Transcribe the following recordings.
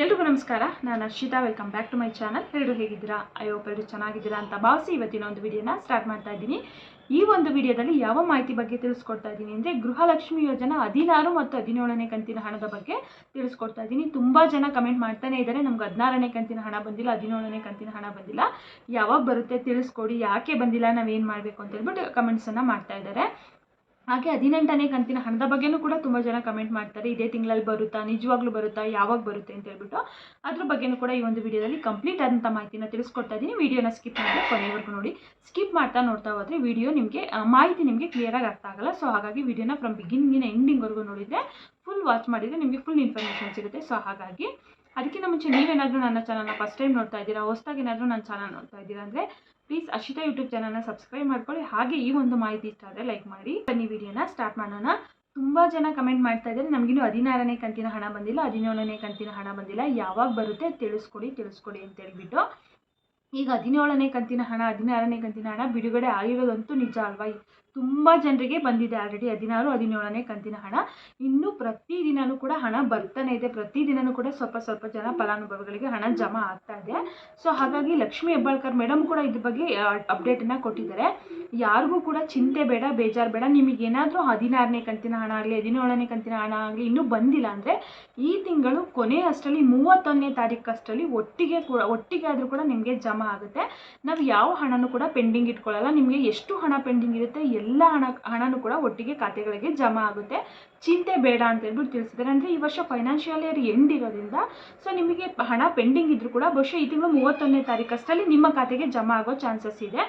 ಎಲ್ರಿಗೂ ನಮಸ್ಕಾರ. ನಾನು Arshita welcome back to my channel ಎಲ್ಲರೂ ಹೇಗಿದ್ದೀರಾ? ಅಯ್ಯೋ ಎಲ್ಲರೂ ಚೆನ್ನಾಗಿದ್ದೀರಾ ಅಂತ ಭಾವಿಸಿ ಇವತ್ತಿನ ಒಂದು ವಿಡಿಯೋನ ಸ್ಟಾರ್ಟ್ ಮಾಡ್ತಾ ಇದ್ದೀನಿ. ಈ ಒಂದು ವಿಡಿಯೋದಲ್ಲಿ ಯಾವ ಮಾಹಿತಿ ಬಗ್ಗೆ ತಿಳಿಸ್ಕೊಡ್ತಾ ಇದ್ದೀನಿ ಅಂದರೆ ಗೃಹಲಕ್ಷ್ಮಿ ಯೋಜನಾ ಹದಿನಾರು ಮತ್ತು ಹದಿನೇಳನೇ ಕಂತಿನ ಹಣದ ಬಗ್ಗೆ ತಿಳಿಸ್ಕೊಡ್ತಾ ಇದ್ದೀನಿ. ತುಂಬ ಜನ ಕಮೆಂಟ್ ಮಾಡ್ತಾನೆ ಇದ್ದಾರೆ. ನಮ್ಗೆ ಹದಿನಾರನೇ ಕಂತಿನ ಹಣ ಬಂದಿಲ್ಲ, ಹದಿನೇಳನೇ ಕಂತಿನ ಹಣ ಬಂದಿಲ್ಲ. ಯಾವಾಗ ಬರುತ್ತೆ ತಿಳಿಸ್ಕೊಡಿ, ಯಾಕೆ ಬಂದಿಲ್ಲ, ನಾವೇನು ಮಾಡಬೇಕು ಅಂತ ಹೇಳ್ಬಿಟ್ಟು ಕಮೆಂಟ್ಸನ್ನು ಮಾಡ್ತಾ ಇದ್ದಾರೆ. ಹಾಗೆ ಹದಿನೆಂಟನೇ ಕಂತಿನ ಹಣದ ಬಗ್ಗೆನೂ ಕೂಡ ತುಂಬ ಜನ ಕಮೆಂಟ್ ಮಾಡ್ತಾರೆ. ಇದೇ ತಿಂಗಳಲ್ಲಿ ಬರುತ್ತಾ? ನಿಜವಾಗ್ಲೂ ಬರುತ್ತಾ? ಯಾವಾಗ ಬರುತ್ತೆ ಅಂತ ಹೇಳ್ಬಿಟ್ಟು. ಅದ್ರ ಬಗ್ಗೆನೂ ಕೂಡ ಈ ಒಂದು ವಿಡಿಯೋದಲ್ಲಿ ಕಂಪ್ಲೀಟ್ ಆದಂಥ ಮಾಹಿತಿನ ತಿಳಿಸ್ಕೊಡ್ತಾ ಇದ್ದೀನಿ. ವಿಡಿಯೋನ ಸ್ಕಿಪ್ ಮಾಡಿದ್ರೆ ಕೊನೆವರೆಗೂ ನೋಡಿ. ಸ್ಕಿಪ್ ಮಾಡ್ತಾ ನೋಡ್ತಾ ಹೋದರೆ ವಿಡಿಯೋ ನಿಮಗೆ ಮಾಹಿತಿ ನಿಮಗೆ ಕ್ಲಿಯರಾಗಿ ಅರ್ಥ ಆಗಲ್ಲ. ಸೊ ಹಾಗಾಗಿ ವಿಡಿಯೋನ ಫ್ರಮ್ ಬಿಗಿನಿಂಗಿನ ಎಂಡಿಂಗ್ವರೆಗೂ ನೋಡಿದರೆ ಫುಲ್ ವಾಚ್ ಮಾಡಿದರೆ ನಿಮಗೆ ಫುಲ್ ಇನ್ಫಾರ್ಮೇಷನ್ ಸಿಗುತ್ತೆ. ಸೊ ಹಾಗಾಗಿ ಅದಕ್ಕಿಂತ ಮುಂಚೆ ನೀವೇನಾದರೂ ನನ್ನ ಚಾನಲ್ನ ಫಸ್ಟ್ ಟೈಮ್ ನೋಡ್ತಾ ಇದ್ದೀರಾ ಹೊಸ್ದಾಗಿ ಏನಾದರೂ ನನ್ನ ಚಾನಲ್ ನೋಡ್ತಾ ಇದ್ದೀರಾ ಅಂದರೆ ಪ್ಲೀಸ್ ಅಶಿತಾ ಯೂಟ್ಯೂಬ್ ಚಾನಲ್ನ ಸಬ್ಸ್ಕ್ರೈಬ್ ಮಾಡ್ಕೊಳ್ಳಿ. ಹಾಗೆ ಈ ಒಂದು ಮಾಹಿತಿ ಇಷ್ಟ ಆದರೆ ಲೈಕ್ ಮಾಡಿ. ಬನ್ನಿ ವಿಡಿಯೋನ ಸ್ಟಾರ್ಟ್ ಮಾಡೋಣ. ತುಂಬ ಜನ ಕಮೆಂಟ್ ಮಾಡ್ತಾ ಇದ್ದಾರೆ. ನಮಗಿನ್ನೂ ಹದಿನಾರನೇ ಕಂತಿನ ಹಣ ಬಂದಿಲ್ಲ, ಹದಿನೇಳನೇ ಕಂತಿನ ಹಣ ಬಂದಿಲ್ಲ. ಯಾವಾಗ ಬರುತ್ತೆ ತಿಳಿಸ್ಕೊಡಿ ತಿಳಿಸ್ಕೊಡಿ ಅಂತ ಹೇಳ್ಬಿಟ್ಟು. ಈಗ ಹದಿನೇಳನೇ ಕಂತಿನ ಹಣ, ಹದಿನಾರನೇ ಕಂತಿನ ಹಣ ಬಿಡುಗಡೆ ಆಗಿರೋದಂತೂ ನಿಜ ಅಲ್ವಾ? ತುಂಬ ಜನರಿಗೆ ಬಂದಿದೆ ಆಲ್ರೆಡಿ ಹದಿನಾರು, ಹದಿನೇಳನೇ ಕಂತಿನ ಹಣ. ಇನ್ನು ಪ್ರತಿದಿನವೂ ಕೂಡ ಹಣ ಬರ್ತಾನೆ ಇದೆ. ಪ್ರತಿ ಪ್ರತಿದಿನವೂ ಕೂಡ ಸ್ವಲ್ಪ ಸ್ವಲ್ಪ ಜನ ಫಲಾನುಭವಿಗಳಿಗೆ ಹಣ ಜಮಾ ಆಗ್ತಾ ಇದೆ. ಸೊ ಹಾಗಾಗಿ ಲಕ್ಷ್ಮಿ ಹೆಬ್ಬಾಳ್ಕರ್ ಮೇಡಮ್ ಕೂಡ ಇದ್ರ ಬಗ್ಗೆ ಅಪ್ಡೇಟನ್ನು ಕೊಟ್ಟಿದ್ದಾರೆ. ಯಾರಿಗೂ ಕೂಡ ಚಿಂತೆ ಬೇಡ, ಬೇಜಾರು ಬೇಡ. ನಿಮಗೆ ಏನಾದರೂ ಹದಿನಾರನೇ ಕಂತಿನ ಹಣ ಆಗಲಿ, ಹದಿನೇಳನೇ ಕಂತಿನ ಹಣ ಆಗಲಿ ಇನ್ನೂ ಬಂದಿಲ್ಲ ಅಂದರೆ ಈ ತಿಂಗಳು ಕೊನೆ ಅಷ್ಟರಲ್ಲಿ ಮೂವತ್ತೊಂದನೇ ತಾರೀಕು ಅಷ್ಟರಲ್ಲಿ ಒಟ್ಟಿಗೆ ಕೂಡ, ಒಟ್ಟಿಗೆ ಆದರೂ ಕೂಡ ನಿಮಗೆ ಜಮಾ ಆಗುತ್ತೆ. ನಾವು ಯಾವ ಹಣನೂ ಕೂಡ ಪೆಂಡಿಂಗ್ ಇಟ್ಕೊಳ್ಳಲ್ಲ ನಿಮಗೆ ಎಷ್ಟು ಹಣ ಪೆಂಡಿಂಗ್ ಇರುತ್ತೆ, ಎಲ್ಲ ಹಣ, ಹಣನೂ ಕೂಡ ಒಟ್ಟಿಗೆ ಖಾತೆಗಳಿಗೆ ಜಮಾ ಆಗುತ್ತೆ. ಚಿಂತೆ ಬೇಡ ಅಂತ ಹೇಳ್ಬಿಟ್ಟು ತಿಳಿಸಿದ್ದಾರೆ. ಅಂದರೆ ಈ ವರ್ಷ ಫೈನಾನ್ಷಿಯಲ್ ಇಯರ್ ಎಂಡ್ ಇರೋದ್ರಿಂದ ಸೊ ನಿಮಗೆ ಹಣ ಪೆಂಡಿಂಗ್ ಇದ್ದರೂ ಕೂಡ ಬಹುಶಃ ಈ ತಿಂಗಳು ಮೂವತ್ತೊಂದನೇ ತಾರೀಕು ಅಷ್ಟರಲ್ಲಿ ನಿಮ್ಮ ಖಾತೆಗೆ ಜಮಾ ಆಗೋ ಚಾನ್ಸಸ್ ಇದೆ.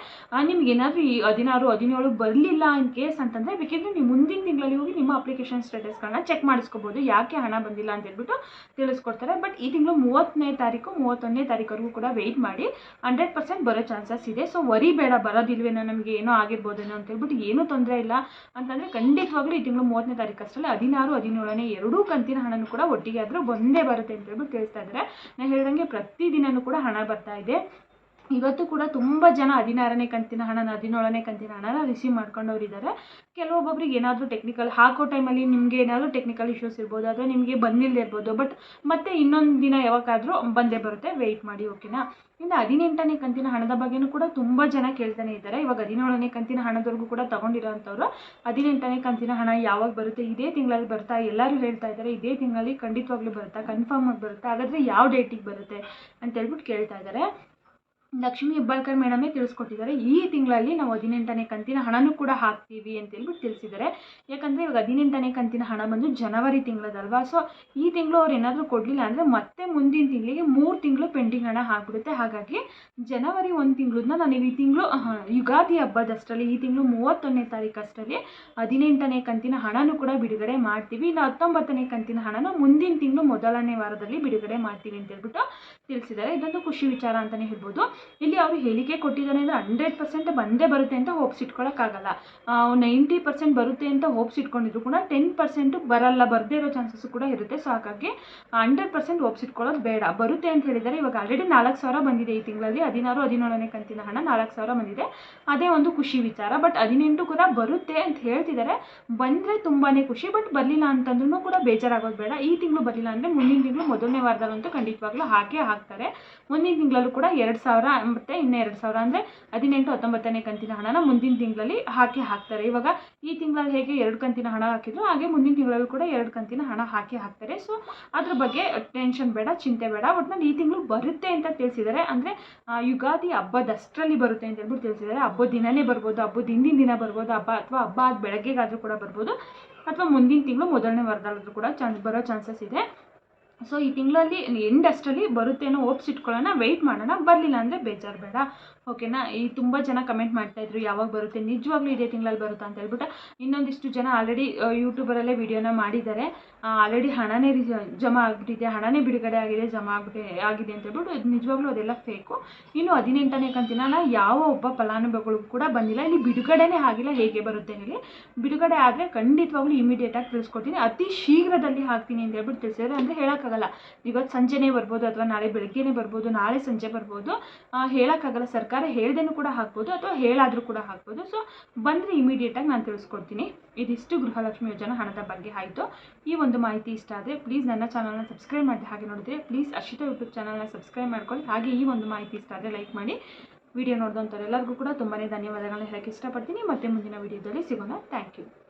ನಿಮ್ಗೆ ಏನಾದರೂ ಈ ಹದಿನಾರು, ಹದಿನೇಳು ಬರಲಿಲ್ಲ ಇನ್ ಕೇಸ್ ಅಂತಂದರೆ, ಬೇಕಿದ್ರೆ ನೀವು ಮುಂದಿನ ತಿಂಗಳಲ್ಲಿ ಹೋಗಿ ನಿಮ್ಮ ಅಪ್ಲಿಕೇಶನ್ ಸ್ಟೇಟಸ್ಗಳನ್ನ ಚೆಕ್ ಮಾಡಿಸ್ಕೋಬೋದು. ಯಾಕೆ ಹಣ ಬಂದಿಲ್ಲ ಅಂತ ಹೇಳ್ಬಿಟ್ಟು ತಿಳಿಸ್ಕೊಡ್ತಾರೆ. ಬಟ್ ಈ ತಿಂಗಳು ಮೂವತ್ತನೇ ತಾರೀಕು, ಮೂವತ್ತೊಂದನೇ ತಾರೀಕವರೆಗೂ ಕೂಡ ವೆಯ್ಟ್ ಮಾಡಿ ಹಂಡ್ರೆಡ್ ಪರ್ಸೆಂಟ್ ಬರೋ ಚಾನ್ಸಸ್ ಇದೆ. ಸೊ ವರಿ ಬೇಡ, ಬರೋದಿಲ್ವೇನೋ, ನಮಗೆ ಏನೋ ಆಗಿರ್ಬೋದೇನೋ ಅಂತ ಹೇಳ್ಬಿಟ್ಟು ಏನೂ ತೊಂದರೆ ಇಲ್ಲ ಅಂತಂದರೆ ಖಂಡಿತವಾಗ್ಲೂ ಈ ತಿಂಗಳು ಮೂವತ್ತನೇ ತಾರೀಕು ಅಷ್ಟರಲ್ಲಿ ಹದಿನಾರು, ಹದಿನೇಳನೇ ಎರಡೂ ಕಂತಿನ ಹಣನೂ ಕೂಡ ಒಟ್ಟಿಗೆ ಆದರೂ ಒಂದೇ ಬರುತ್ತೆ ಅಂತ ಹೇಳ್ಬಿಟ್ಟು ತಿಳಿಸ್ತಾ ಇದ್ದಾರೆ. ನಾನು ಹೇಳ್ದಂಗೆ ಪ್ರತಿದಿನವೂ ಕೂಡ ಹಣ ಬರ್ತಾ ಇದೆ. ಇವತ್ತು ಕೂಡ ತುಂಬ ಜನ ಹದಿನಾರನೇ ಕಂತಿನ ಹಣನ ಹದಿನೇಳನೇ ಕಂತಿನ ಹಣನ ರಿಸೀವ್ ಮಾಡ್ಕೊಂಡವ್ರಿದ್ದಾರೆ. ಕೆಲವೊಬ್ಬೊಬ್ರಿಗೆ ಏನಾದರೂ ಟೆಕ್ನಿಕಲ್ ಹಾಕೋ ಟೈಮಲ್ಲಿ ನಿಮಗೆ ಏನಾದರೂ ಟೆಕ್ನಿಕಲ್ ಇಶ್ಯೂಸ್ ಇರ್ಬೋದು ಅಥವಾ ನಿಮಗೆ ಬಂದಿಲ್ಲದೆ ಇರ್ಬೋದು ಬಟ್ ಮತ್ತೆ ಇನ್ನೊಂದು ದಿನ ಯಾವಾಗಾದರೂ ಬಂದೇ ಬರುತ್ತೆ ವೆಯ್ಟ್ ಮಾಡಿ ಓಕೆನಾ ಇನ್ನು ಹದಿನೆಂಟನೇ ಕಂತಿನ ಹಣದ ಬಗ್ಗೆನೂ ಕೂಡ ತುಂಬ ಜನ ಕೇಳ್ತಾನೆ ಇದ್ದಾರೆ. ಇವಾಗ ಹದಿನೇಳನೇ ಕಂತಿನ ಹಣದವರೆಗೂ ಕೂಡ ತೊಗೊಂಡಿರೋಂಥವ್ರು ಹದಿನೆಂಟನೇ ಕಂತಿನ ಹಣ ಯಾವಾಗ ಬರುತ್ತೆ, ಇದೇ ತಿಂಗಳಲ್ಲಿ ಬರ್ತಾ, ಎಲ್ಲರೂ ಹೇಳ್ತಾ ಇದ್ದಾರೆ, ಇದೇ ತಿಂಗಳಲ್ಲಿ ಖಂಡಿತವಾಗ್ಲೂ ಬರುತ್ತಾ ಕನ್ಫರ್ಮ್ ಆಗಿ ಬರುತ್ತಾ, ಹಾಗಾದರೆ ಯಾವ ಡೇಟಿಗೆ ಬರುತ್ತೆ ಅಂತ ಹೇಳ್ಬಿಟ್ಟು ಕೇಳ್ತಾ ಇದ್ದಾರೆ. ಲಕ್ಷ್ಮೀ ಹೆಬ್ಬಾಳ್ಕರ್ ಮೇಡಮೇ ತಿಳಿಸ್ಕೊಟ್ಟಿದ್ದಾರೆ. ಈ ತಿಂಗಳಲ್ಲಿ ನಾವು ಹದಿನೆಂಟನೇ ಕಂತಿನ ಹಣನೂ ಕೂಡ ಹಾಕ್ತೀವಿ ಅಂತ ಹೇಳ್ಬಿಟ್ಟು ತಿಳಿಸಿದ್ದಾರೆ. ಯಾಕಂದರೆ ಇವಾಗ ಹದಿನೆಂಟನೇ ಕಂತಿನ ಹಣ ಬಂದು ಜನವರಿ ತಿಂಗಳದಲ್ವಾ? ಸೊ ಈ ತಿಂಗಳು ಅವ್ರು ಏನಾದರೂ ಕೊಡಲಿಲ್ಲ ಅಂದರೆ ಮತ್ತೆ ಮುಂದಿನ ತಿಂಗಳಿಗೆ ಮೂರು ತಿಂಗಳು ಪೆಂಡಿಂಗ್ ಹಣ ಹಾಕ್ಬಿಡುತ್ತೆ ಹಾಗಾಗಿ ಜನವರಿ ಒಂದು ತಿಂಗಳನ್ನ ನಾನು ಈ ತಿಂಗಳು ಯುಗಾದಿ ಹಬ್ಬದಷ್ಟರಲ್ಲಿ, ಈ ತಿಂಗಳು ಮೂವತ್ತೊಂದನೇ ತಾರೀಕಷ್ಟರಲ್ಲಿ ಹದಿನೆಂಟನೇ ಕಂತಿನ ಹಣನೂ ಕೂಡ ಬಿಡುಗಡೆ ಮಾಡ್ತೀವಿ. ಇನ್ನು ಹತ್ತೊಂಬತ್ತನೇ ಕಂತಿನ ಹಣನ ಮುಂದಿನ ತಿಂಗಳು ಮೊದಲನೇ ವಾರದಲ್ಲಿ ಬಿಡುಗಡೆ ಮಾಡ್ತೀವಿ ಅಂತ ಹೇಳ್ಬಿಟ್ಟು ತಿಳಿಸಿದ್ದಾರೆ. ಇದೊಂದು ಖುಷಿ ವಿಚಾರ ಅಂತಲೇ ಹೇಳ್ಬೋದು. ಇಲ್ಲಿ ಅವರು ಹೇಳಿಕೆ ಕೊಟ್ಟಿದ್ದಾರೆ ಅಂದರೆ ಹಂಡ್ರೆಡ್ ಪರ್ಸೆಂಟ್ ಬಂದೇ ಬರುತ್ತೆ ಅಂತ ಹೋಪ್ಸ್ ಇಟ್ಕೊಳ್ಳೋಕ್ಕಾಗಲ್ಲ ನೈಂಟಿ ಪರ್ಸೆಂಟ್ ಬರುತ್ತೆ ಅಂತ ಹೋಪ್ಸ್ ಇಟ್ಕೊಂಡಿದ್ರು ಕೂಡ ಟೆನ್ ಪರ್ಸೆಂಟು ಬರಲ್ಲ, ಬರದೇ ಇರೋ ಚಾನ್ಸಸ್ ಕೂಡ ಇರುತ್ತೆ. ಸೊ ಹಾಗಾಗಿ ಹಂಡ್ರೆಡ್ ಪರ್ಸೆಂಟ್ ಹೋಪ್ಸ್ ಇಟ್ಕೊಳ್ಳೋದು ಬೇಡ. ಬರುತ್ತೆ ಅಂತ ಹೇಳಿದರೆ ಇವಾಗ ಆಲ್ರೆಡಿ ನಾಲ್ಕು ಸಾವಿರ ಬಂದಿದೆ ಈ ತಿಂಗಳಲ್ಲಿ. ಹದಿನಾರು, ಹದಿನೇಳನೇ ಕಂತಿನ ಹಣ ನಾಲ್ಕು ಸಾವಿರ ಬಂದಿದೆ. ಅದೇ ಒಂದು ಖುಷಿ ವಿಚಾರ. ಬಟ್ ಹದಿನೆಂಟು ಕೂಡ ಬರುತ್ತೆ ಅಂತ ಹೇಳ್ತಿದ್ದಾರೆ. ಬಂದರೆ ತುಂಬಾ ಖುಷಿ ಬಟ್ ಬರಲಿಲ್ಲ ಅಂತಂದ್ರೂ ಕೂಡ ಬೇಜಾರಾಗೋದು ಬೇಡ. ಈ ತಿಂಗಳು ಬರಲಿಲ್ಲ ಅಂದರೆ ಮುಂದಿನ ತಿಂಗಳು ಮೊದಲನೇ ವಾರದಲ್ಲಂತೂ ಖಂಡಿತವಾಗ್ಲೂ ಹಾಕೇ ಹಾಕ್ತಾರೆ ಮುಂದಿನ ತಿಂಗಳಲ್ಲೂ ಕೂಡ ಎರಡು ಸಾವಿರ ಮತ್ತು ಇನ್ನೂ ಎರಡು ಸಾವಿರ ಅಂದರೆ ಹದಿನೆಂಟು, ಹತ್ತೊಂಬತ್ತನೇ ಕಂತಿನ ಹಣನ ಮುಂದಿನ ತಿಂಗಳಲ್ಲಿ ಹಾಕಿ ಹಾಕ್ತಾರೆ. ಇವಾಗ ಈ ತಿಂಗಳಲ್ಲಿ ಹೇಗೆ ಎರಡು ಕಂತಿನ ಹಣ ಹಾಕಿದ್ರು ಹಾಗೆ ಮುಂದಿನ ತಿಂಗಳಲ್ಲೂ ಕೂಡ ಎರಡು ಕಂತಿನ ಹಣ ಹಾಕಿ ಹಾಕ್ತಾರೆ. ಸೊ ಅದ್ರ ಬಗ್ಗೆ ಟೆನ್ಷನ್ ಬೇಡ, ಚಿಂತೆ ಬೇಡ. ಒಟ್ನಲ್ಲಿ ಈ ತಿಂಗಳು ಬರುತ್ತೆ ಅಂತ ತಿಳಿಸಿದ್ದಾರೆ ಅಂದರೆ ಯುಗಾದಿ ಹಬ್ಬದಷ್ಟರಲ್ಲಿ ಬರುತ್ತೆ ಅಂತ ಹೇಳ್ಬಿಟ್ಟು ತಿಳಿಸಿದ್ದಾರೆ ಹಬ್ಬದ ದಿನನೇ ಬರ್ಬೋದು, ಹಬ್ಬದ ಹಿಂದಿನ ದಿನ ಬರ್ಬೋದು, ಹಬ್ಬ ಅಥವಾ ಹಬ್ಬ ಆದ ಬೆಳಗ್ಗೆಗಾದರೂ ಕೂಡ ಬರ್ಬೋದು. ಅಥವಾ ಮುಂದಿನ ತಿಂಗಳು ಮೊದಲನೇ ವಾರದಲ್ಲಾದರೂ ಕೂಡ ಚಾನ್ಸ್ ಬರೋ ಚಾನ್ಸಸ್ ಇದೆ. ಸೊ ಈ ತಿಂಗಳಲ್ಲಿ ಎಂಡ್ ಅಷ್ಟರಲ್ಲಿ ಬರುತ್ತೆ ಅನ್ನೋ ಓಪ್ಸ್ ಇಟ್ಕೊಳ್ಳೋಣ ವೆಯ್ಟ್ ಮಾಡೋಣ. ಬರಲಿಲ್ಲ ಅಂದರೆ ಬೇಜಾರು ಬೇಡ. ಓಕೆನಾ ಈ ತುಂಬ ಜನ ಕಮೆಂಟ್ ಮಾಡ್ತಾಯಿದ್ರು ಯಾವಾಗ ಬರುತ್ತೆ? ನಿಜವಾಗ್ಲೂ ಇದೇ ತಿಂಗಳಲ್ಲಿ ಬರುತ್ತಾ ಅಂತ ಹೇಳ್ಬಿಟ್ಟು, ಇನ್ನೊಂದಿಷ್ಟು ಜನ ಆಲ್ರೆಡಿ ಯೂಟ್ಯೂಬರಲ್ಲೇ ವಿಡಿಯೋನ ಮಾಡಿದ್ದಾರೆ. ಆಲ್ರೆಡಿ ಹಣನೇ ಜಮಾ ಆಗಿಬಿಟ್ಟಿದೆ. ಹಣನೇ ಬಿಡುಗಡೆ ಆಗಿದೆ, ಜಮಾ ಆಗಿಬಿಟ್ಟೆ, ಆಗಿದೆ ಅಂತ ಹೇಳ್ಬಿಟ್ಟು ಇದು ನಿಜವಾಗ್ಲೂ ಅದೆಲ್ಲ ಫೇಕು ಇನ್ನು ಹದಿನೆಂಟನೇ ಕಂತಿನ ಯಾವ ಒಬ್ಬ ಫಲಾನುಭವಿಗಳಿಗೂ ಕೂಡ ಬಂದಿಲ್ಲ. ಇಲ್ಲಿ ಬಿಡುಗಡೆನೇ ಆಗಿಲ್ಲ, ಹೇಗೆ ಬರುತ್ತೆ ಹೇಳಿ ಬಿಡುಗಡೆ ಆದರೆ ಖಂಡಿತವಾಗ್ಲೂ ಇಮಿಡಿಯೇಟಾಗಿ ತಿಳಿಸ್ಕೊಡ್ತೀನಿ. ಅತಿ ಶೀಘ್ರದಲ್ಲಿ ಹಾಕ್ತೀನಿ ಅಂತ ಹೇಳ್ಬಿಟ್ಟು ತಿಳಿಸಿದ್ರೆ ಅಂದರೆ ಹೇಳೋಕ್ಕಾಗಲ್ಲ. ಹೇಳೋಕ್ಕಾಗಲ್ಲ ಇವತ್ತು ಸಂಜೆನೇ ಬರ್ಬೋದು ಅಥವಾ ನಾಳೆ ಬೆಳಗ್ಗೆನೆ ಬರ್ಬೋದು, ನಾಳೆ ಸಂಜೆ ಬರ್ಬೋದು. ಹೇಳೋಕ್ಕಾಗಲ್ಲ. ಸರ್ಕಾರ ಹೇಳ್ದೇನೂ ಕೂಡ ಹಾಕ್ಬೋದು ಅಥವಾ ಹೇಳಾದರೂ ಕೂಡ ಹಾಕ್ಬೋದು. ಸೊ ಬಂದರೆ ಇಮಿಡಿಯೇಟಾಗಿ ನಾನು ತಿಳಿಸ್ಕೊಡ್ತೀನಿ. ಇದಿಷ್ಟು ಗೃಹಲಕ್ಷ್ಮಿ ಯೋಜನಾ ಹಣದ ಬಗ್ಗೆ ಆಯಿತು. ಈ ಒಂದು ಮಾಹಿತಿ ಇಷ್ಟ ಆದರೆ ಪ್ಲೀಸ್ ನನ್ನ ಚಾನಲ್ನ ಸಬ್ಸ್ಕ್ರೈಬ್ ಮಾಡಿ ಹಾಗೆ ನೋಡಿದ್ರೆ ಪ್ಲೀಸ್ ಅರ್ಷಿತಾ ಯೂಟ್ಯೂಬ್ ಚಾನಲ್ನ ಸಬ್ಸ್ಕ್ರೈಬ್ ಮಾಡ್ಕೊಳ್ಳಿ. ಹಾಗೆ ಈ ಒಂದು ಮಾಹಿತಿ ಇಷ್ಟ ಆದರೆ ಲೈಕ್ ಮಾಡಿ. ವಿಡಿಯೋ ನೋಡಿದಂಥವ್ರೆಲ್ಲರಿಗೂ ಕೂಡ ತುಂಬಾ ಧನ್ಯವಾದಗಳನ್ನ ಹೇಳಕ್ಕೆ ಇಷ್ಟಪಡ್ತೀನಿ. ಮತ್ತೆ ಮುಂದಿನ ವಿಡಿಯೋದಲ್ಲಿ ಸಿಗೋಣ. Thank you